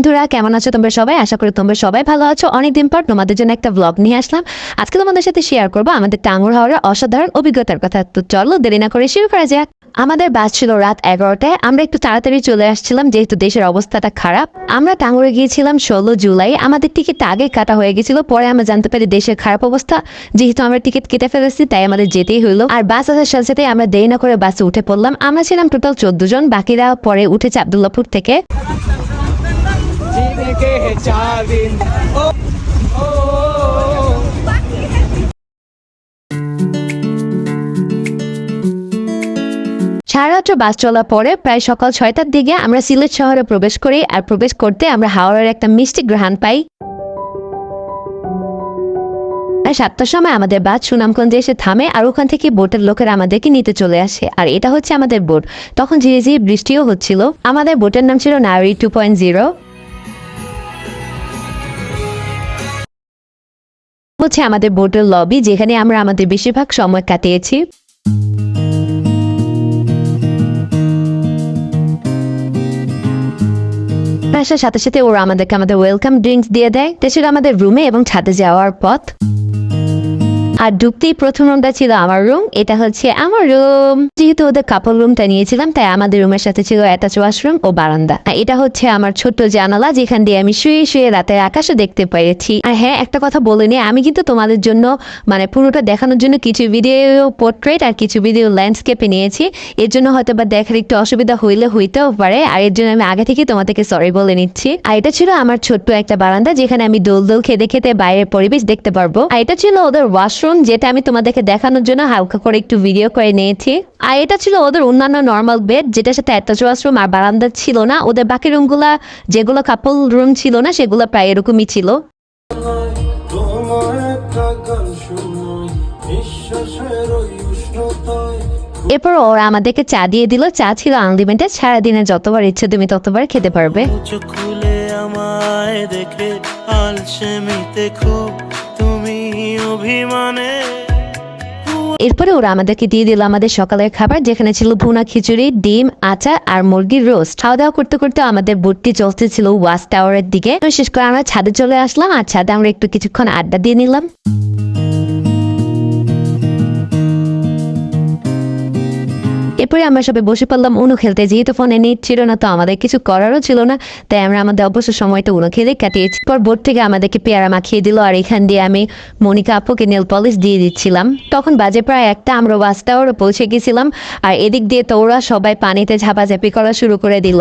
বন্ধুরা, কেমন আছো তোমরা সবাই? আশা করি তোমরা সবাই ভালো আছো। অনেকদিন পর তোমাদের জন্য একটা ব্লগ নিয়ে আসলাম। আজকে তোমাদের সাথে শেয়ার করব আমাদের টাঙ্গুর হাওড়ার অসাধারণ অভিজ্ঞতার কথা। তো চলো, দেরি না করে শুরু করা যাক। আমাদের বাস ছিল রাত এগারোটায়। আমরা একটু তাড়াতাড়ি চলে আসছিলাম, যেহেতু দেশের অবস্থাটা খারাপ। আমরা টাঙ্গুরে গিয়েছিলাম ষোলো জুলাই। আমাদের টিকিট আগে কাটা হয়ে গেছিল। পরে আমরা জানতে পারি দেশের খারাপ অবস্থা। যেহেতু আমরা টিকিট কেটে ফেলেছি, তাই আমাদের যেতেই হলো আর বাস আসার সাথে সাথে আমরা দেরি না করে বাসে উঠে পড়লাম। আমরা ছিলাম টোটাল চোদ্দ জন। বাকিরা পরে উঠেছে আবদুল্লাপুর থেকে। जीने के है चार दिन ओ, ओ, ओ, সারা রাত্র বাস চলার পরে প্রায় সকাল ছয়টার দিকে আমরা সিলেট শহরে প্রবেশ করি আর প্রবেশ করতে আমরা হাওড়ার একটা মিষ্টি গ্রহণ পাই আর সাতটার সময় আমাদের বাস সুনামগঞ্জে এসে থামে আর ওখান থেকে বোটের লোকেরা আমাদেরকে নিতে চলে আসে আর এটা হচ্ছে আমাদের বোট তখন ধীরে ধীরে বৃষ্টিও হচ্ছিল আমাদের বোটের নাম ছিল নারী টু পয়েন্ট জিরো হচ্ছে আমাদের বোটের লবি যেখানে আমরা আমাদের বেশিরভাগ সময় কাটিয়েছি। আসার সাথে সাথে ওরা আমাদেরকে আমাদের ওয়েলকাম ড্রিঙ্কস দিয়ে দেয়। তাছাড়া আমাদের রুমে এবং ছাদে যাওয়ার পথ। আর ঢুকতেই প্রথম রুমটা ছিল আমার রুম এটা হচ্ছে আমার রুম যেহেতু ওদের কাপড় রুমটা নিয়েছিলাম, তাই আমাদের রুমের সাথে ছিল অ্যাটাচ ওয়াশরুম ও বারান্দা। আর এটা হচ্ছে আমার ছোট্ট জানালা, যেখান দিয়ে আমি শুয়ে শুয়ে রাতের আকাশে দেখতে পেরেছি আর হ্যাঁ একটা কথা বলে নি আমি কিন্তু তোমাদের জন্য মানে পুরোটা দেখানোর জন্য কিছু ভিডিও পোর্ট্রেট আর কিছু ভিডিও ল্যান্ডস্কেপে নিয়েছি। এর জন্য হয়তো বা দেখার একটু অসুবিধা হইলে হইতেও পারে, আর এর জন্য আমি আগে থেকে তোমাদেরকে সরি বলে নিচ্ছি। আর এটা ছিল আমার ছোট্ট একটা বারান্দা, যেখানে আমি দোল দোল খেতে খেতে বাইরের পরিবেশ দেখতে পারব। আর এটা ছিল ওদের ওয়াশরুম যেটা আমি তোমাদেরকে দেখানোর জন্য হালকা করে একটু ভিডিও করে নিয়েছি। আর এটা ছিল ওদের অন্যান্য নর্মাল বেড যেটার সাথে অ্যাটাচ ওয়াশরুম আর বারান্দা ছিল না। ওদের বাকি রুমগুলা যেগুলো কাপল রুম ছিল না, সেগুলো প্রায় এরকমই ছিল। এরপর ওরা আমাদেরকে চা দিয়ে দিল। চা ছিল আনলিমিটেড সারাদিনে যতবার ইচ্ছে তুমি ততবার খেতে পারবে। খুব অভিমানে। এরপরে ওরা আমাদেরকে দিয়ে দিল আমাদের সকালের খাবার, যেখানে ছিল ভুনা খিচুড়ি, ডিম, আচার আর মুরগির রোস্ট। খাওয়া দাওয়া করতে করতে আমাদের বুটটি চলতেছিল ওয়াচ টাওয়ারের দিকে। শেষ করে আমরা ছাদে চলে আসলাম, আর ছাদে আমরা একটু কিছুক্ষণ আড্ডা দিয়ে নিলাম। এরপরে আমরা সবাই বসে পড়লাম উনো খেলতে। যেহেতু ফোনে নেট ছিল না, তো আমাদের কিছু করারও ছিল না। তাই আমরা আমাদের অবসর সময়টা উনো খেলে কাটিয়েছি। পর বোর্ড থেকে আমাদেরকে পেয়ারা মাখিয়ে দিল আর এখান দিয়ে আমি মনিকা আপুকে নেল পলিশ দিয়ে দিচ্ছিলাম। তখন বাজে প্রায় একটা, আমরা ওয়াচ টাওয়ারে পৌঁছে গেছিলাম। আর এদিক দিয়ে তো ওরা সবাই পানিতে ঝাপাঝাপি করা শুরু করে দিল।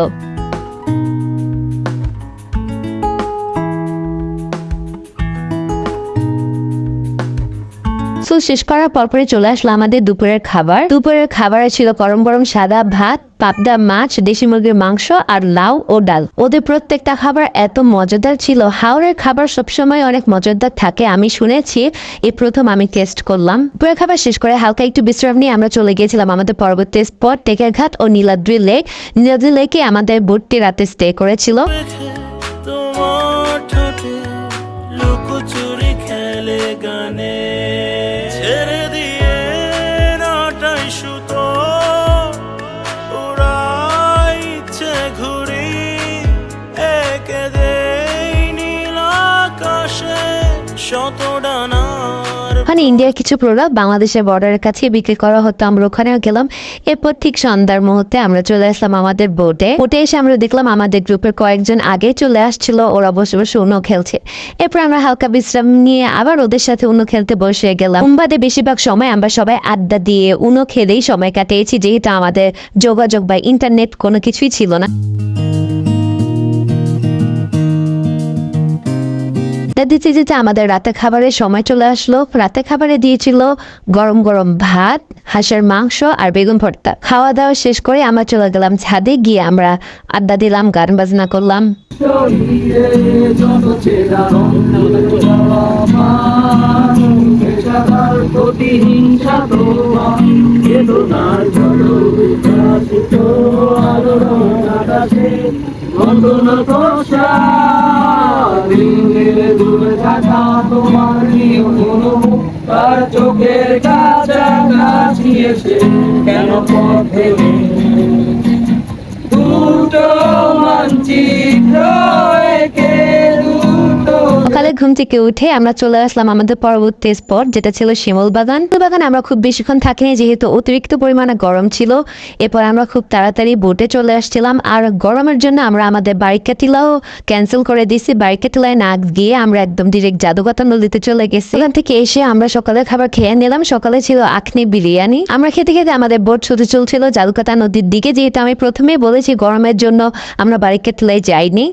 সো শেষ করার পরপরই চলে আসলো আমাদের দুপুরের খাবার। দুপুরের খাবারে ছিল গরম গরম সাদা ভাত, পাবদা মাছ, দেশি মুরগির মাংস আর লাউ ও ডাল। ওদের প্রত্যেকটা খাবার এত মজাদার ছিল। হাওড়ের খাবার সবসময় অনেক মজাদার থাকে, আমি শুনেছি। এই প্রথম আমি টেস্ট করলাম। দুপুরের খাবার শেষ করে হালকা একটু বিশ্রাম নিয়ে আমরা চলে গিয়েছিলাম আমাদের পরবর্তী স্পট টেকের ঘাট ও নীলাদ্রি লেক নীলাদ্রি লেকে আমাদের বোটটি রাতে স্টে করেছিল। গানে। ওখানে ইন্ডিয়ার কিছু প্রোডাক্ট বাংলাদেশের বর্ডারের কাছে বিক্রি করা হতো, আমরা ওখানেও গেলাম। এরপর ঠিক সন্ধ্যার মুহূর্তে আমরা চলে আসলাম আমাদের বোটে বোটে এসে আমরা দেখলাম আমাদের গ্রুপের কয়েকজন আগে চলে আসছিল, ওরা বসে বসে উনো খেলছে। এরপর আমরা হালকা বিশ্রাম নিয়ে আবার ওদের সাথে উনো খেলতে বসে গেলাম। মুম্বাদে বেশিরভাগ সময় আমরা সবাই আড্ডা দিয়ে উনো খেলেই সময় কাটিয়েছি, যেহেতু আমাদের যোগাযোগ বা ইন্টারনেট কোনো কিছুই ছিল না। তা দিতে দিতে আমাদের রাতে খাবারের সময় চলে আসলো রাতে খাবারে দিয়েছিল গরম গরম ভাত হাঁসের মাংস আর বেগুন ভর্তা খাওয়া দাওয়া শেষ করে আমরা চলে গেলাম ছাদে গিয়ে আমরা আড্ডা দিলাম গান বাজনা করলাম দিনের দূরে থাকা তোমার তার চোখের কাছে এসে কেন পথে দুটো মানচিত্র একে সকালে ঘুম থেকে উঠে আমরা চলে আসলাম আমাদের পরবর্তী স্পট যেটা ছিল শিমল বাগান। বাগান আমরা খুব বেশিক্ষণ থাকিনি যেহেতু অতিরিক্ত পরিমাণে গরম ছিল। এরপর আমরা খুব তাড়াতাড়ি বোটে চলে আসছিলাম। আর গরমের জন্য আমরা আমাদের বারিকাটিলাও ক্যান্সেল করে দিয়েছি। বারিকাটিলায় না গিয়ে আমরা একদম ডিরেক্ট জাদুকাতা নদীতে চলে গেছি। ওখান থেকে এসে আমরা সকালের খাবার খেয়ে নিলাম। সকালে ছিল আখনি বিরিয়ানি। আমরা খেতে খেতে আমাদের বোট ছুটে চলছিল জাদুকাতা নদীর দিকে। যেহেতু আমি প্রথমে বলেছি গরমের জন্য আমরা বারিকাটিলায় যাইনি।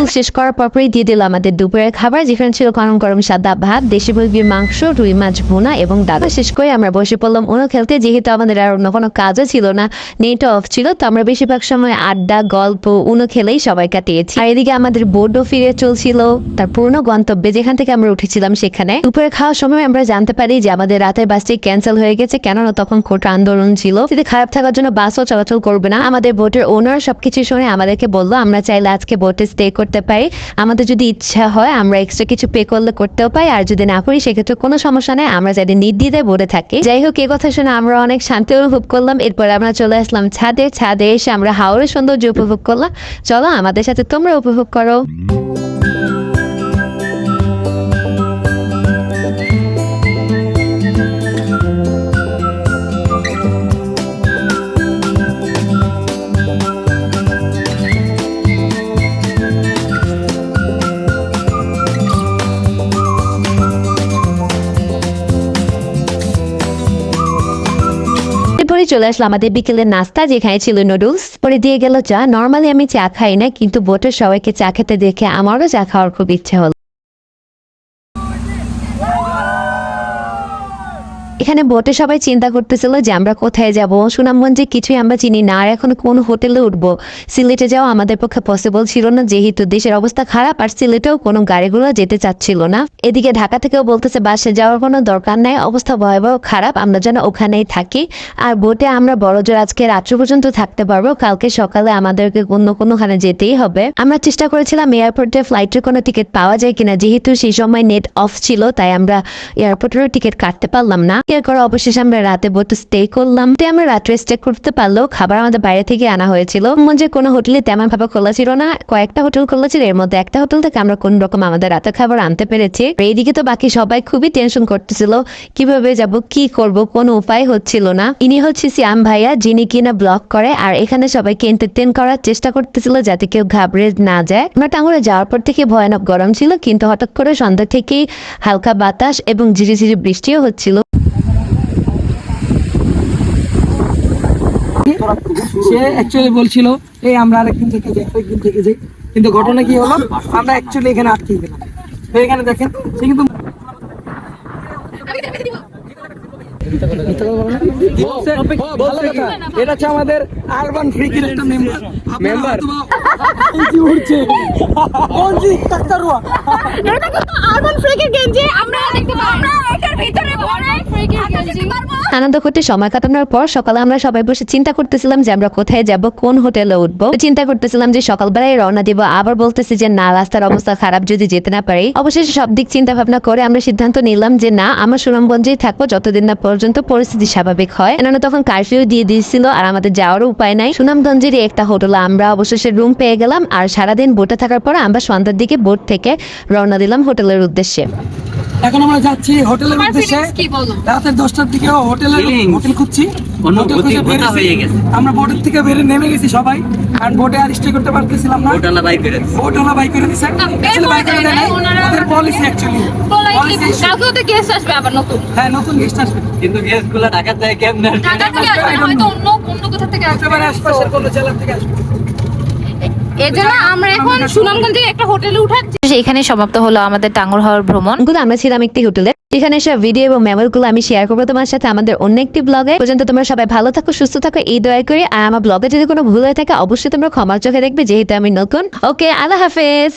চুল শেষ করার পরপরই দিয়ে দিল আমাদের দুপুরের খাবার, যেখানে ছিল গরম গরম সাদা ভাত, দেশি মুরগির মাংস, রুই মাছ ভুনা এবং ডাল। শেষ করে আমরা বসে পড়লাম অন্য খেলতে, যেহেতু আমাদের আর অন্য কোনো কাজও ছিল না নেট অফ ছিল, তো আমরা বেশিরভাগ সময় আড্ডা, গল্প, উনো খেলেই সবাই কাটিয়েছি। আর এদিকে আমাদের বোর্ডও ফিরে চলছিল, তার পূর্ণ গন্তব্যে যেখান থেকে আমরা উঠেছিলাম সেখানে। দুপুরে খাওয়ার সময় আমরা জানতে পারি যে আমাদের রাতের বাসটি ক্যান্সেল হয়ে গেছে, কেননা তখন কোটা আন্দোলন ছিল। যদি খারাপ থাকার জন্য বাসও চলাচল করবে না। আমাদের বোটের ওনার সবকিছু শুনে আমাদেরকে বলল, আমরা চাইলে আজকে বোটে স্টে করতে পারি। আমাদের যদি ইচ্ছা হয়, আমরা এক্সট্রা কিছু পে করলে করতেও পাই আর যদি না করি, সেক্ষেত্রে কোনো সমস্যা নেই। আমরা যাদের নির্দ্বিধায় বলে থাকি। যাই হোক, এ কথা শুনে আমরা অনেক শান্তি অনুভব করলাম। এরপর আমরা চলে আসলাম ছাদে। ছাদে এসে আমরা হাওড়ের সৌন্দর্য উপভোগ করলাম। চলো, আমাদের সাথে তোমরা উপভোগ করো। চলে আসলো আমাদের বিকেলের নাস্তা, যেখানে ছিল নুডলস। পরে দিয়ে গেল চা। নর্মালি আমি চা খাই না, কিন্তু বোটের সবাইকে চা খেতে দেখে আমারও চা খাওয়ার খুব ইচ্ছে হলো। এখানে বোটে সবাই চিন্তা করতেছিল যে আমরা কোথায় যাব। সুনামগঞ্জে কিছুই আমরা চিনি না, আর এখন কোন হোটেলে উঠবো? সিলেটে যাওয়া আমাদের পক্ষে পসিবল ছিল না, যেহেতু দেশের অবস্থা খারাপ আর সিলেটেও কোনো গাড়িগুলো যেতে চাচ্ছিল না। এদিকে ঢাকা থেকেও বলতেছে, বাসে যাওয়ার কোনো দরকার নাই, অবস্থা ভয়াবহ খারাপ, আমরা যেন ওখানেই থাকি। আর বোটে আমরা বড়জোর আজকে রাত্র পর্যন্ত থাকতে পারব, কালকে সকালে আমাদেরকে অন্য কোনোখানে যেতেই হবে। আমরা চেষ্টা করেছিলাম এয়ারপোর্টে ফ্লাইটের কোনো টিকিট পাওয়া যায় কিনা, যেহেতু সেই সময় নেট অফ ছিল, তাই আমরা এয়ারপোর্টেরও টিকিট কাটতে পারলাম না। এরপর অবশেষে আমরা রাতে বোটে স্টে করলাম। তো আমরা রাত্রে স্টে করতে পারলেও খাবার আমাদের বাইরে থেকে আনা হয়েছিল। মঞ্জে কোনো হোটেলে তেমন ভাবে খোলা ছিল না। কয়েকটা হোটেল খোলা ছিল। এর মধ্যে একটা হোটেল থেকে আমরা কোন রকম আমাদের রাতের খাবার আনতে পেরেছি। এইদিকে তো বাকি সবাই খুবই টেনশন করতেছিল। কীভাবে যাব, কি করব, কোনো উপায় হচ্ছিল না। ইনি হচ্ছে সিয়াম ভাইয়া, যিনি কিনা ব্লগ করে। আর এখানে সবাইকে এন্টারটেন করার চেষ্টা করতেছিল যাতে কেউ ঘাবড়ে না যায়। আমরা টাঙ্গুরে যাওয়ার পর থেকে ভয়ানক গরম ছিল। কিন্তু হঠাৎ করে সন্ধ্যা থেকেই হালকা বাতাস এবং ঝিরিঝিরি বৃষ্টিও হচ্ছিল। সে অ্যাকচুয়ালি বলছিল এই আমরা আরেকদিন থেকে যাই আরেকদিন থেকে যাই। কিন্তু ঘটনা কি হলো? আমরা অ্যাকচুয়ালি এখানে আটকে গেলাম। তো এখানে দেখেন সে কিন্তু এটা হচ্ছে আমাদের আরবান ফ্রিকের একটা মেম্বার মেম্বার উঠছে আরবান ফ্রিকের গেঞ্জি আমরা দেখতে আমরা এটার ভিতরে ভরা আনন্দ করতে সময় কাটানোর পর সকালে আমরা সবাই বসে চিন্তা করতেছিলাম যে আমরা কোথায় যাব কোন হোটেলে উঠবো। চিন্তা করতেছিলাম যে সকালবেলায় রওনা দিব আবার বলতেছি যে না রাস্তার অবস্থা খারাপ যদি যেতে না পারি। অবশেষে সব দিক চিন্তা ভাবনা করে আমরা সিদ্ধান্ত নিলাম যে না আমরা সুনামগঞ্জেই থাকব যতদিন না পর্যন্ত পরিস্থিতি স্বাভাবিক হয়। কেননা তখন কারফিউ দিয়ে দিয়েছিল আর আমাদের যাওয়ারও উপায় নাই। সুনামগঞ্জেরই একটা হোটেলে আমরা অবশেষে রুম পেয়ে গেলাম আর সারাদিন বোটে থাকার পর আমরা সন্ধ্যার দিকে বোট থেকে রওনা দিলাম হোটেলের উদ্দেশ্যে। এখন আমরা যাচ্ছি হোটেলের উদ্দেশ্যে। রাতের দশটার দিকে হোটেলের হোটেল খুঁজছি। আমরা বোটের থেকে বেরিয়ে নেমে গেছি সবাই। আর বোটে আর স্টে করতে পারতেছিলাম না। বোটওয়ালা বাই করে বোটওয়ালা বাই করে দিছে। বাই করে দেয় ওদের পলিসি অ্যাকচুয়ালি পোলাইটলি কালকেও তো গেস্ট আসবে আবার নতুন? হ্যাঁ নতুন গেস্ট আসবে। কিন্তু গুলা ঢাকা থেকে কেমনে ঢাকা থেকে আসবে না, হয়তো অন্য অন্য কোথা থেকে আসবে। আশপাশের কোনো জেলা থেকে আসবে। এর জন্য আমরা এখন সুনামগঞ্জে একটা হোটেলে উঠাচ্ছি। এখানে সমাপ্ত হলো আমাদের টাঙ্গুর হওয়ার ভ্রমণ। গুলো আমরা ছিলাম একটি হোটেলে। এখানে সব ভিডিও এবং মেমোরিগুলো আমি শেয়ার করব তোমার সাথে আমাদের অন্য একটি ব্লগে পর্যন্ত তোমরা সবাই ভালো থাকো সুস্থ থাকো এই দয়া করে। আর আমার ব্লগে যদি কোনো ভুল হয়ে থাকে অবশ্যই তোমরা ক্ষমার চোখে দেখবে যেহেতু আমি নতুন। ওকে আল্লাহ হাফেজ।